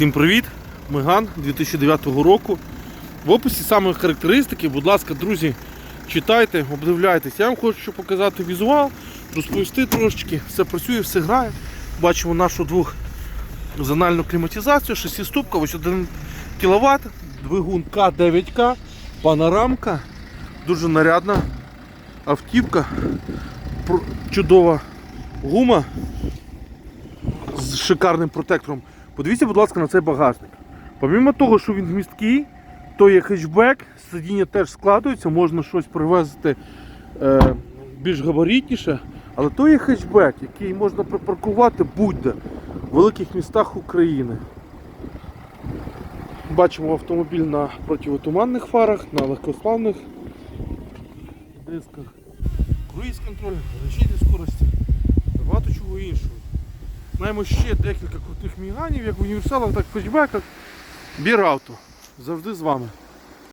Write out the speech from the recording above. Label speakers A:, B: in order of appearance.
A: Всім привіт! Меган 2009 року. В описі саме характеристики, будь ласка, друзі, читайте, обдивляйтесь. Я вам хочу показати візуал, розповісти трошечки. Все працює, все грає. Бачимо нашу двохзональну кліматизацію, 6 ступка, ось 1 кВт, двигун К9К, панорамка, дуже нарядна автівка, чудова гума з шикарним протектором. Подивіться, будь ласка, на цей багажник. Помімо того, що він місткий, то є хетчбек, сидіння теж складується, можна щось привезти е, більш габаритніше, але то є хетчбек, який можна припаркувати будь-де в великих містах України. Бачимо автомобіль на противотуманних фарах, на легкосплавних дисках, круїз контроль, режимі скорості багато чого іншого. Маємо ще декілька крутих міганів, як в універсалах, так і в хетчбеках. Бірауто. Завжди з вами.